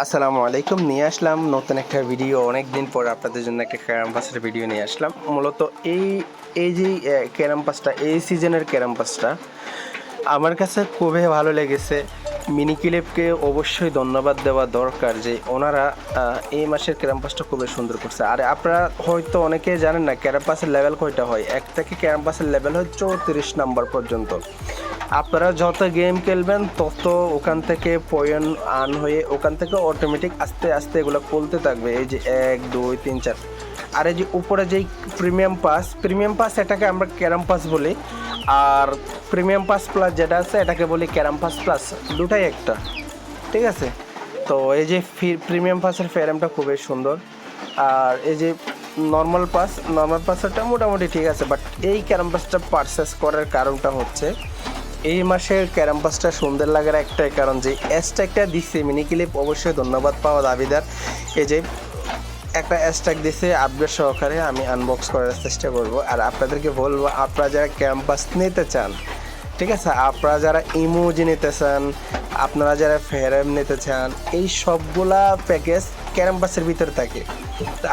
আসসালামু আলাইকুম, নিয়ে আসলাম নতুন একটা ভিডিও অনেক দিন পর আপনাদের জন্য একটা ক্যারাম্পাসের ভিডিও নিয়ে আসলাম। মূলত এই এই যে ক্যারাম্পাসটা, এই সিজনের ক্যারাম্পাসটা, আমার কাছে খুবই ভালো লেগেছে। মিনি ক্লিপকে অবশ্যই ধন্যবাদ দেওয়া দরকার যে ওনারা এই মাসের ক্যারাম্পাসটা খুবই সুন্দর করছে। আর আপনারা হয়তো অনেকেই জানেন না ক্যারাম্পাসের লেভেল কয়টা হয়? এক থেকে ক্যারাম্পাসের লেভেল হয় চৌত্রিশ নাম্বার পর্যন্ত। আপনারা যত গেম খেলবেন, তত ওখান থেকে পয়েন্ট আন হয়ে ওখান থেকে অটোমেটিক আস্তে আস্তে এগুলো খুলতে থাকবে। এই যে এক, দুই, তিন, চার। আর এই যে উপরে যেই প্রিমিয়াম পাস প্রিমিয়াম পাস এটাকে আমরা ক্যারাম পাস বলি। আর প্রিমিয়াম পাস প্লাস যেটা আছে, এটাকে বলি ক্যারাম পাস প্লাস দুটাই একটা, ঠিক আছে? তো এই যে প্রিমিয়াম পাসের ফেরামটা খুবই সুন্দর, আর এই যে নর্মাল পাস নর্মাল পাসেরটা মোটামুটি ঠিক আছে বাট এই ক্যারাম পাসটা পারচেস করার কারণটা হচ্ছে, এই মাসের ক্যারাম পাসটা সুন্দর লাগার একটাই কারণ যে অ্যাস্ট্যাগটা দিচ্ছে মিনি ক্লিপ অবশ্যই ধন্যবাদ পাওয়া দাবিদার। এই যে একটা অ্যাস্ট্যাগ দিছে আপডেট সহকারে আমি আনবক্স করার চেষ্টা করব, আর আপনাদেরকে বলব, আপনারা যারা ক্যাম্পাস নিতে চান ঠিক আছে? আপনারা যারা ইমোজি নিতে চান, আপনারা যারা ফেরাম নিতে চান, এই সবগুলা প্যাকেজ ক্যাম্পাসের ভিতরে থাকে।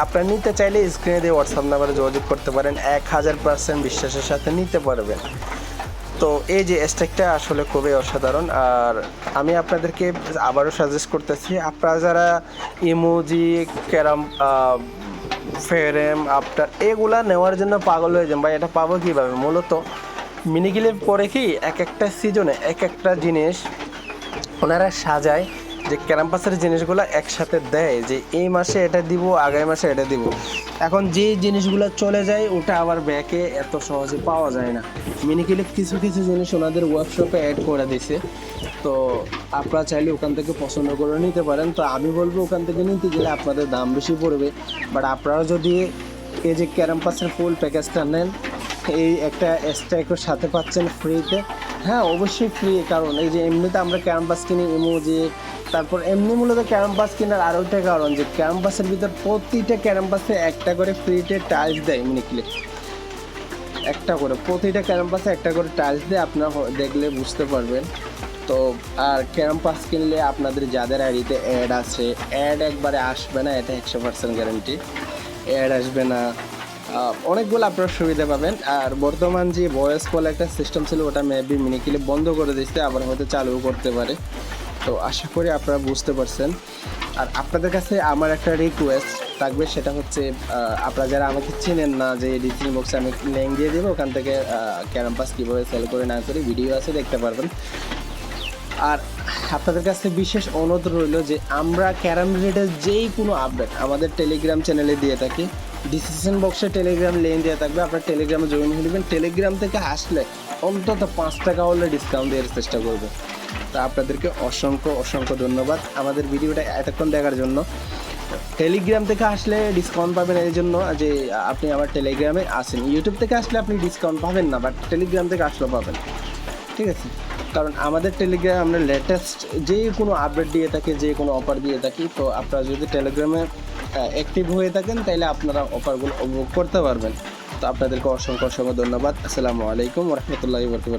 আপনারা নিতে চাইলে স্ক্রিনে দিয়ে হোয়াটসঅ্যাপ নাম্বারে যোগাযোগ করতে পারেন, এক হাজার পার্সেন্ট বিশ্বাসের সাথে নিতে পারবেন। তো এই যে স্টেকটা আসলে খুবই অসাধারণ। আর আমি আপনাদেরকে আবারও সাজেস্ট করতেছি, আপনারা যারা ইমোজি, ক্যারাম ফেরেম আফটার এগুলা নেওয়ার জন্য পাগল হয়ে যান। ভাই, এটা পাবো কীভাবে? মূলত মিনিগিলে পরে কি এক একটা সিজনে এক একটা জিনিস ওনারা সাজায় যে ক্যারাম্পাসের জিনিসগুলো একসাথে দেয়, যে এই মাসে এটা দিব, আগামী মাসে এটা দিব। এখন যে জিনিসগুলো চলে যায়, ওটা আবার ব্যাকে এত সহজে পাওয়া যায় না। মিনি ক্লিপ কিছু কিছু জিনিস ওনাদের ওয়ার্কশপে অ্যাড করে দিছে। তো আপনারা চাইলে ওখান থেকে পছন্দ করে নিতে পারেন। তো আমি বলব ওখান থেকে নিতে গেলে আপনাদের দাম বেশি পড়বে। বাট আপনারা যদি এই যে ক্যারাম্পাসের ফুল প্যাকেজটা নেন এই একটা স্ট্যাকের সাথে পাচ্ছেন ফ্রিতে হ্যাঁ অবশ্যই ফ্রি কারণ এই যে এমনিতে আমরা ক্যাম্পাস কিনি ইমোজি তারপর এমনি মূলত ক্যাম্পাস কেনার আরও একটা কারণ যে ক্যাম্পাসের ভিতর প্রতিটা ক্যাম্পাসে একটা করে ফ্রিতে টাইলস দেয় মিনি ক্লিপ একটা করে, প্রতিটা ক্যাম্পাসে একটা করে টাইলস দিয়ে আপনার দেখলে বুঝতে পারবেন। তো, আর ক্যাম্পাস কিনলে আপনাদের যাদের আইডিতে অ্যাড আছে অ্যাড একবারে আসবে না, এটা একশো পার্সেন্ট গ্যারেন্টি অ্যাড আসবে না অনেকগুলো আপনার সুবিধা পাবেন। আর বর্তমান যে ভয়েস কল একটা সিস্টেম ছিল, ওটা মেবি মিনি ক্লিপ বন্ধ করে দিচ্ছে আবার হয়তো চালু করতে পারে। তো আশা করি আপনারা বুঝতে পারছেন। আর আপনাদের কাছে আমার একটা রিকোয়েস্ট থাকবে, সেটা হচ্ছে আপনারা যারা আমাকে চেনেন না যে ডিসক্রিপশন বক্সে আমি লিঙ্ক দিয়ে দেবো, ওখান থেকে ক্যারাম্পাস কীভাবে সেল করে না করে ভিডিও আছে, দেখতে পারবেন। আর আপনাদের কাছে বিশেষ অনুরোধ রইল যে আমরা ক্যারাম রিলেটেড যেই কোনো আপডেট আমাদের টেলিগ্রাম চ্যানেলে দিয়ে থাকি ডিসিশন বক্সে টেলিগ্রাম লিঙ্ক দেওয়া থাকবে, আপনার টেলিগ্রামে জয়েন হয়ে নেবেন। টেলিগ্রাম থেকে আসলে অন্তত পাঁচ টাকা হলে ডিসকাউন্ট দেওয়ার চেষ্টা করবে। তা আপনাদেরকে অসংখ্য অসংখ্য ধন্যবাদ। আমাদের ভিডিওটা এতক্ষণ দেখার জন্য। টেলিগ্রাম থেকে আসলে ডিসকাউন্ট পাবেন এই জন্য যে আপনি আমার টেলিগ্রামে আসেন ইউটিউব থেকে আসলে আপনি ডিসকাউন্ট পাবেন না বাট টেলিগ্রাম থেকে আসলেও পাবেন। ঠিক আছে? কারণ আমাদের টেলিগ্রাম আমরা লেটেস্ট যে কোনো আপডেট দিয়ে থাকি, যে কোনো অফার দিয়ে থাকি, তো আপনারা যদি টেলিগ্রামে অ্যাক্টিভ হয়ে থাকেন তাহলে আপনারা অফারগুলো উপভোগ করতে পারবেন। তো আপনাদেরকে অসংখ্য অসংখ্য ধন্যবাদ। আসসালামু আলাইকুম রহমতুল্লাহ বরকাত